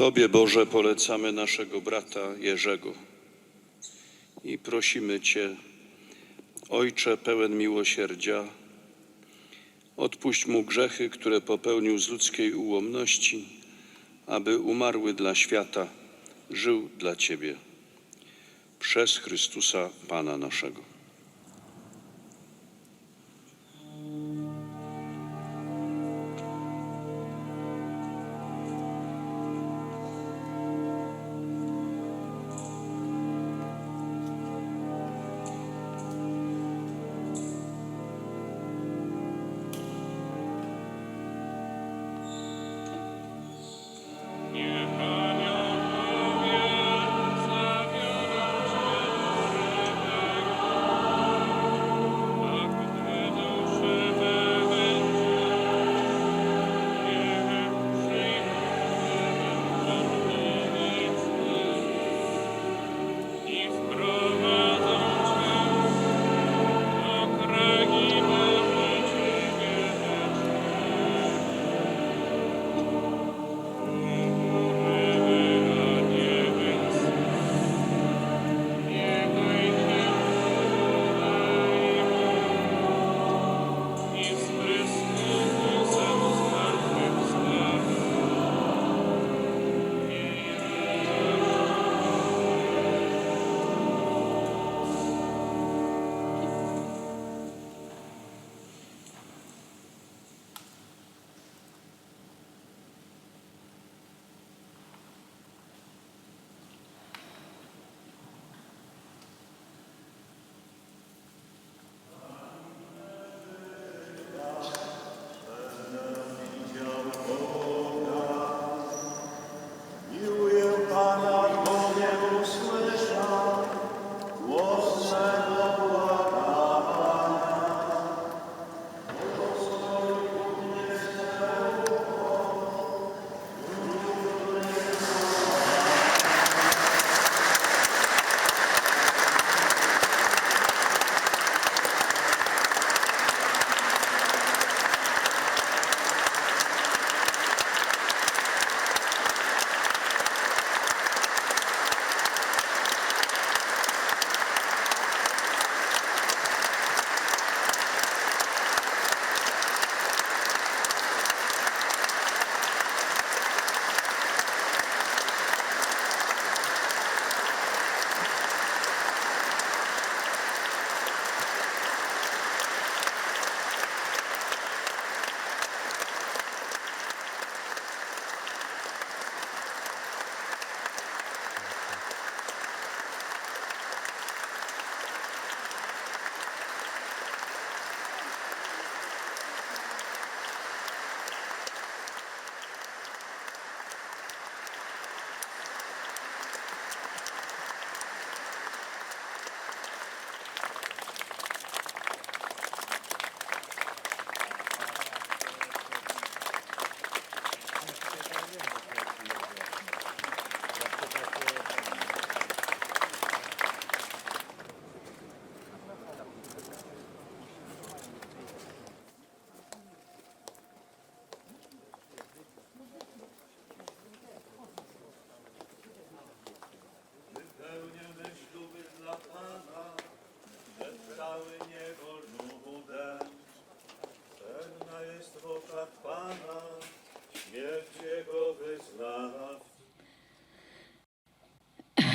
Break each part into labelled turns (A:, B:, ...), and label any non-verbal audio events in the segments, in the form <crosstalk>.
A: Tobie, Boże, polecamy naszego brata Jerzego i prosimy Cię, Ojcze pełen miłosierdzia, odpuść mu grzechy, które popełnił z ludzkiej ułomności, aby umarły dla świata, żył dla Ciebie. Przez Chrystusa Pana naszego.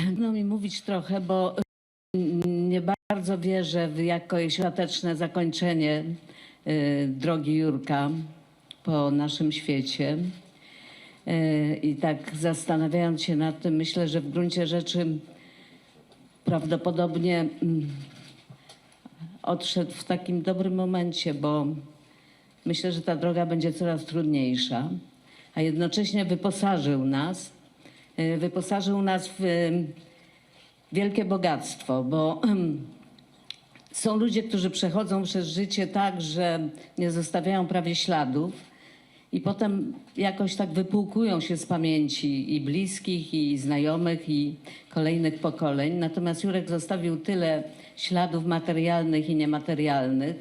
B: Trudno mi mówić trochę, bo nie bardzo wierzę w jakoś ostateczne zakończenie y, drogi Jurka po naszym świecie. Y, I tak zastanawiając się nad tym, myślę, że w gruncie rzeczy prawdopodobnie mm, odszedł w takim dobrym momencie, bo myślę, że ta droga będzie coraz trudniejsza, a jednocześnie wyposażył nas, wyposażył nas w y, wielkie bogactwo, bo są ludzie, którzy przechodzą przez życie tak, że nie zostawiają prawie śladów i potem jakoś tak wypłukują się z pamięci i bliskich, i znajomych, i kolejnych pokoleń. Natomiast Jurek zostawił tyle śladów materialnych i niematerialnych.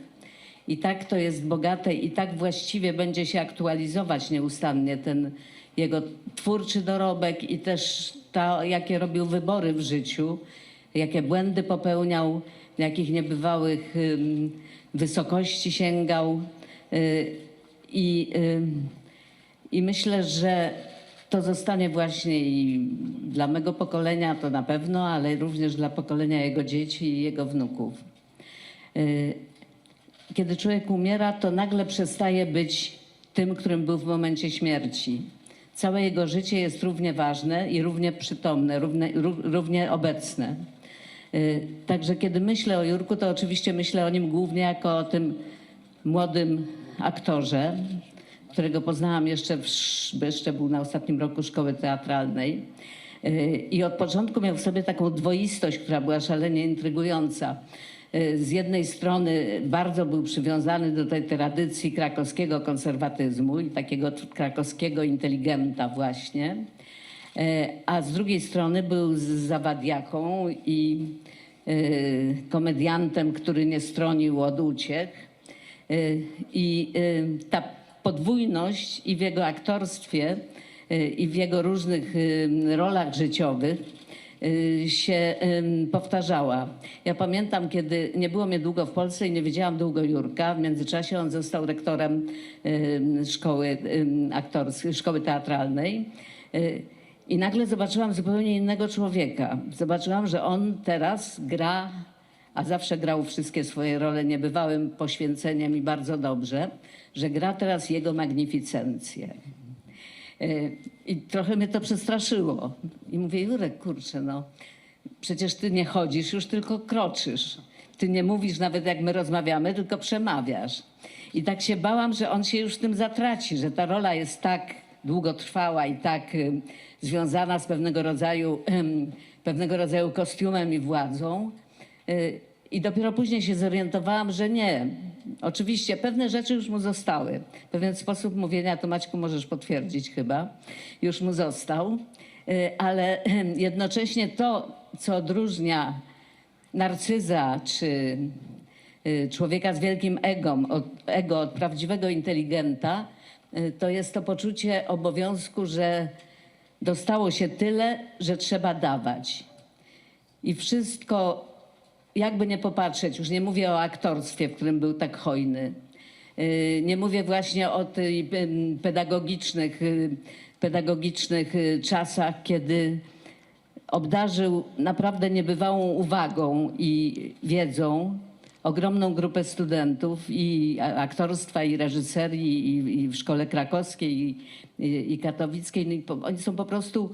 B: I tak to jest bogate i tak właściwie będzie się aktualizować nieustannie ten jego twórczy dorobek i też to, jakie robił wybory w życiu, jakie błędy popełniał, jakich niebywałych wysokości sięgał. Y, I, I myślę, że to zostanie właśnie i dla mego pokolenia to na pewno, ale również dla pokolenia jego dzieci i jego wnuków. Y, Kiedy człowiek umiera, to nagle przestaje być tym, którym był w momencie śmierci. Całe jego życie jest równie ważne i równie przytomne, równie, ró- równie obecne. Y, Także kiedy myślę o Jurku, to oczywiście myślę o nim głównie jako o tym młodym aktorze, którego poznałam jeszcze, w, jeszcze był na ostatnim roku szkoły teatralnej. Y, I od początku miał w sobie taką dwoistość, która była szalenie intrygująca. Y, Z jednej strony bardzo był przywiązany do tej tradycji krakowskiego konserwatyzmu i takiego krakowskiego inteligenta właśnie. E, A z drugiej strony był zawadiaką i e, komediantem, który nie stronił od uciech. I ta podwójność i w jego aktorstwie, i w jego różnych rolach życiowych się em, powtarzała. Ja pamiętam, kiedy nie było mnie długo w Polsce i nie wiedziałam długo Jurka. W międzyczasie on został rektorem em, szkoły aktorskiej, szkoły teatralnej. E, I nagle zobaczyłam zupełnie innego człowieka. Zobaczyłam, że on teraz gra, a zawsze grał wszystkie swoje role niebywałym poświęceniem i bardzo dobrze, że gra teraz jego magnificencję. E, I trochę mnie to przestraszyło. I mówię, Jurek, kurczę, no przecież ty nie chodzisz, już tylko kroczysz. Ty nie mówisz nawet jak my rozmawiamy, tylko przemawiasz. I tak się bałam, że on się już tym zatraci, że ta rola jest tak długotrwała i tak y, związana z pewnego rodzaju, em, pewnego rodzaju kostiumem i władzą. Y, I dopiero później się zorientowałam, że nie. Oczywiście pewne rzeczy już mu zostały. Pewien sposób mówienia, to Maćku możesz potwierdzić chyba, już mu został. Y, Ale <clears throat> jednocześnie to, co odróżnia narcyza czy y, człowieka z wielkim egom, od, ego od prawdziwego inteligenta, y, to jest to poczucie obowiązku, że dostało się tyle, że trzeba dawać. I wszystko, jakby nie popatrzeć, już nie mówię o aktorstwie, w którym był tak hojny. Yy, Nie mówię właśnie o tych pedagogicznych, yy, pedagogicznych yy, czasach, kiedy obdarzył naprawdę niebywałą uwagą i wiedzą ogromną grupę studentów i aktorstwa, i reżyserii, i, i w szkole krakowskiej, i, i, i katowickiej. No i po, oni są po prostu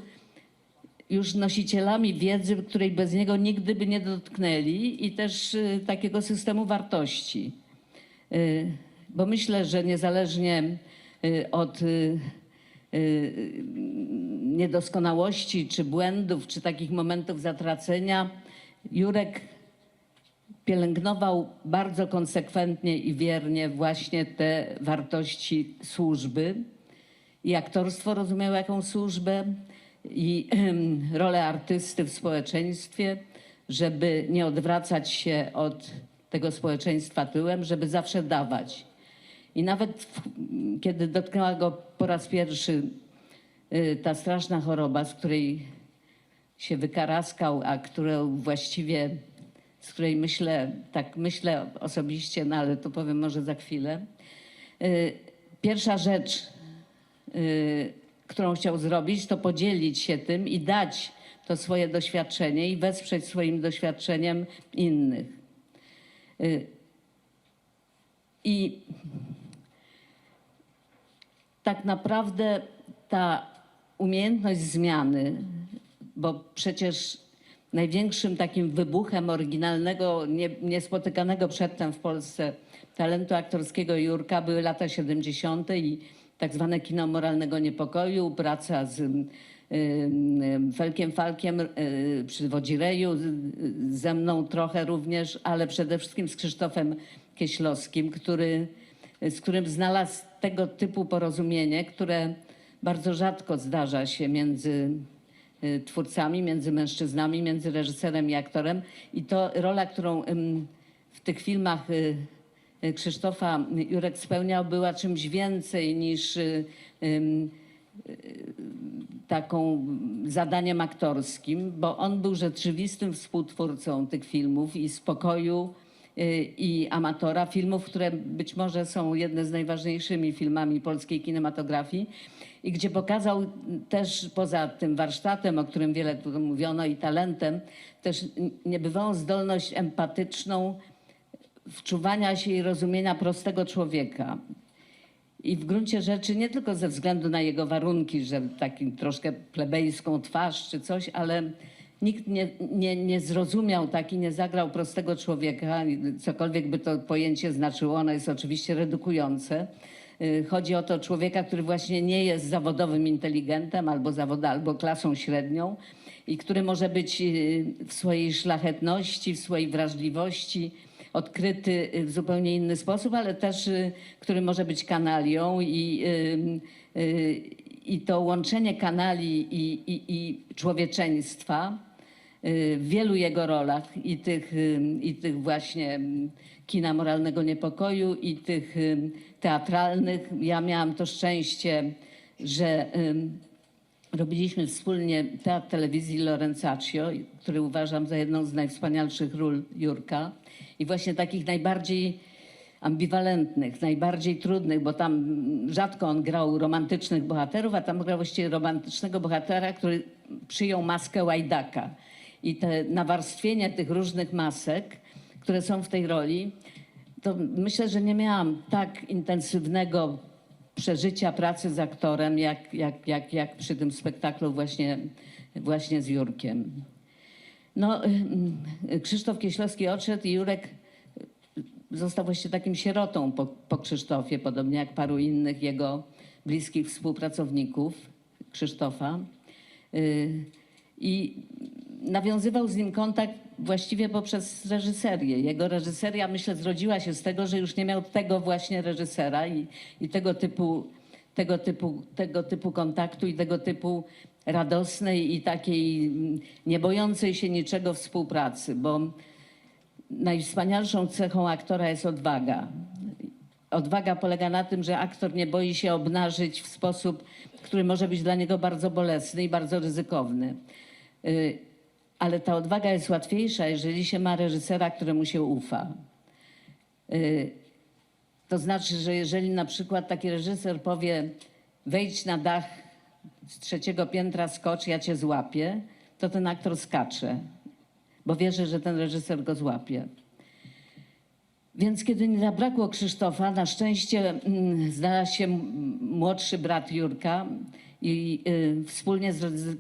B: już nosicielami wiedzy, której bez niego nigdy by nie dotknęli i też y, takiego systemu wartości. Y, bo myślę, że niezależnie y, od niedoskonałości, czy błędów, czy takich momentów zatracenia, Jurek pielęgnował bardzo konsekwentnie i wiernie właśnie te wartości służby. I aktorstwo rozumiał jaką służbę, i <clears throat> rolę artysty w społeczeństwie, żeby nie odwracać się od tego społeczeństwa tyłem, żeby zawsze dawać. I nawet kiedy dotknęła go po raz pierwszy y, ta straszna choroba, z której się wykaraskał, a którą właściwie, z której myślę, tak myślę osobiście, no ale to powiem może za chwilę. Y, Pierwsza rzecz, y, którą chciał zrobić, to podzielić się tym i dać to swoje doświadczenie i wesprzeć swoim doświadczeniem innych. Y, I tak naprawdę ta umiejętność zmiany, bo przecież największym takim wybuchem oryginalnego, nie, niespotykanego przedtem w Polsce talentu aktorskiego Jurka były lata 70. i tak zwane kino moralnego niepokoju, praca z Felkiem Falkiem y, przy Wodzireju, z- ze mną trochę również, ale przede wszystkim z Krzysztofem Kieślowskim, który, z którym znalazł tego typu porozumienie, które bardzo rzadko zdarza się między y, twórcami, między mężczyznami, między reżyserem i aktorem. I to rola, którą w tych filmach y, y, Krzysztofa Jurek spełniał, była czymś więcej niż y, taką zadaniem aktorskim, bo on był rzeczywistym współtwórcą tych filmów i spokoju y, i amatora, filmów, które być może są jedne z najważniejszymi filmami polskiej kinematografii i gdzie pokazał też poza tym warsztatem, o którym wiele tu mówiono i talentem, też niebywałą zdolność empatyczną wczuwania się i rozumienia prostego człowieka. I w gruncie rzeczy nie tylko ze względu na jego warunki, że takim troszkę plebejską twarz czy coś, ale nikt nie, nie, nie zrozumiał tak i nie zagrał prostego człowieka, cokolwiek by to pojęcie znaczyło, ono jest oczywiście redukujące. Y, Chodzi o to człowieka, który właśnie nie jest zawodowym inteligentem albo zawod, albo klasą średnią i który może być y, w swojej szlachetności, w swojej wrażliwości, odkryty y, w zupełnie inny sposób, ale też y, który może być kanalią i, y, i to łączenie kanali i, i, i człowieczeństwa w wielu jego rolach i tych, i tych właśnie kina moralnego niepokoju i tych teatralnych. Ja miałam to szczęście, że Robiliśmy wspólnie teatr telewizji Lorenzaccio, który uważam za jedną z najwspanialszych ról Jurka. I właśnie takich najbardziej ambiwalentnych, najbardziej trudnych, bo tam rzadko on grał romantycznych bohaterów, a tam grał właściwie romantycznego bohatera, który przyjął maskę łajdaka. I te nawarstwienie tych różnych masek, które są w tej roli, to myślę, że nie miałam tak intensywnego przeżycia pracy z aktorem, jak, jak, jak, jak przy tym spektaklu właśnie, właśnie z Jurkiem. No, Krzysztof Kieślowski odszedł i Jurek został właściwie takim sierotą po, po Krzysztofie, podobnie jak paru innych jego bliskich współpracowników Krzysztofa. Y, I nawiązywał z nim kontakt właściwie poprzez reżyserię. Jego reżyseria, myślę, zrodziła się z tego, że już nie miał tego właśnie reżysera i, i tego, typu, tego, typu, tego typu kontaktu i tego typu radosnej i takiej mm, nie bojącej się niczego współpracy, bo najwspanialszą cechą aktora jest odwaga. Odwaga polega na tym, że aktor nie boi się obnażyć w sposób, który może być dla niego bardzo bolesny i bardzo ryzykowny. Ale ta odwaga jest łatwiejsza, jeżeli się ma reżysera, któremu się ufa. Y, To znaczy, że jeżeli na przykład taki reżyser powie wejdź na dach z trzeciego piętra, skocz, ja cię złapię, to ten aktor skacze, bo wierzy, że ten reżyser go złapie. Więc kiedy nie zabrakło Krzysztofa, na szczęście mm, znalazł się młodszy brat Jurka i y, wspólnie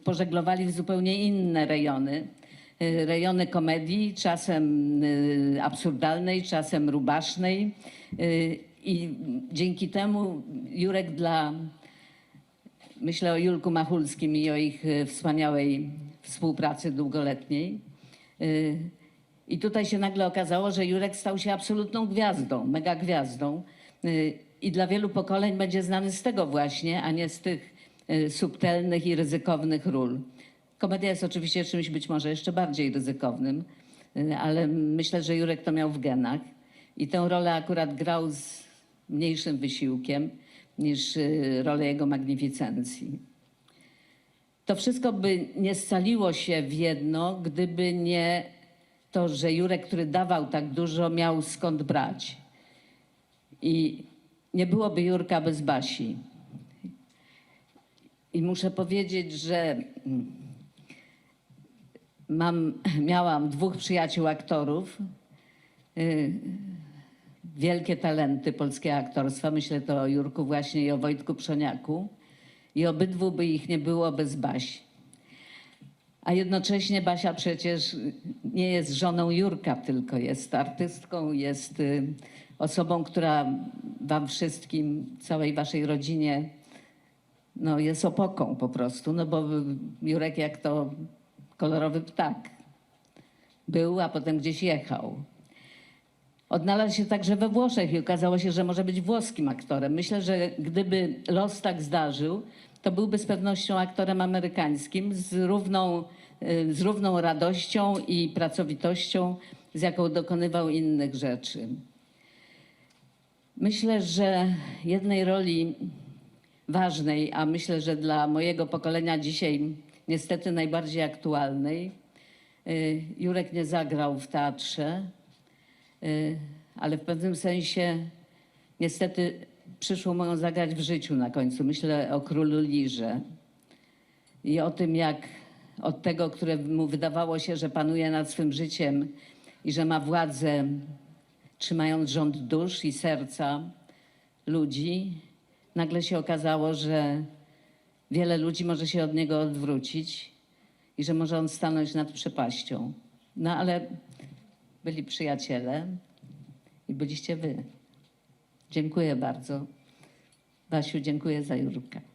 B: pożeglowali w zupełnie inne rejony. Y, rejony komedii, czasem y, absurdalnej, czasem rubasznej. I dzięki temu Jurek dla Myślę o Julku Machulskim i o ich wspaniałej współpracy długoletniej. I tutaj się nagle okazało, że Jurek stał się absolutną gwiazdą, mega gwiazdą. I dla wielu pokoleń będzie znany z tego właśnie, a nie z tych subtelnych i ryzykownych ról. Komedia jest oczywiście czymś być może jeszcze bardziej ryzykownym, e, ale myślę, że Jurek to miał w genach. I tę rolę akurat grał z mniejszym wysiłkiem niż y, rolę jego magnificencji. To wszystko by nie scaliło się w jedno, gdyby nie to, że Jurek, który dawał tak dużo, miał skąd brać. I nie byłoby Jurka bez Basi. I muszę powiedzieć, że mm, mam, <clears throat> miałam dwóch przyjaciół aktorów, y, wielkie talenty polskiego aktorstwa. Myślę to o Jurku właśnie i o Wojtku Przoniaku. I obydwu by ich nie było bez Basi. A jednocześnie Basia przecież nie jest żoną Jurka, tylko jest artystką, jest y, osobą, która wam wszystkim, całej waszej rodzinie, no, jest opoką po prostu. No bo Jurek jak to kolorowy ptak. Był, a potem gdzieś jechał. Odnalazł się także we Włoszech i okazało się, że może być włoskim aktorem. Myślę, że gdyby los tak zdarzył, to byłby z pewnością aktorem amerykańskim z równą, y, z równą radością i pracowitością, z jaką dokonywał innych rzeczy. Myślę, że jednej roli ważnej, a myślę, że dla mojego pokolenia dzisiaj niestety najbardziej aktualnej. Y, Jurek nie zagrał w teatrze, y, ale w pewnym sensie niestety przyszło mu zagrać w życiu na końcu. Myślę o królu Lirze i o tym, jak od tego, które mu wydawało się, że panuje nad swym życiem i że ma władzę, trzymając rząd dusz i serca ludzi, nagle się okazało, że wiele ludzi może się od niego odwrócić i że może on stanąć nad przepaścią. No ale byli przyjaciele i byliście wy. Dziękuję bardzo. Basiu, dziękuję za Jurka.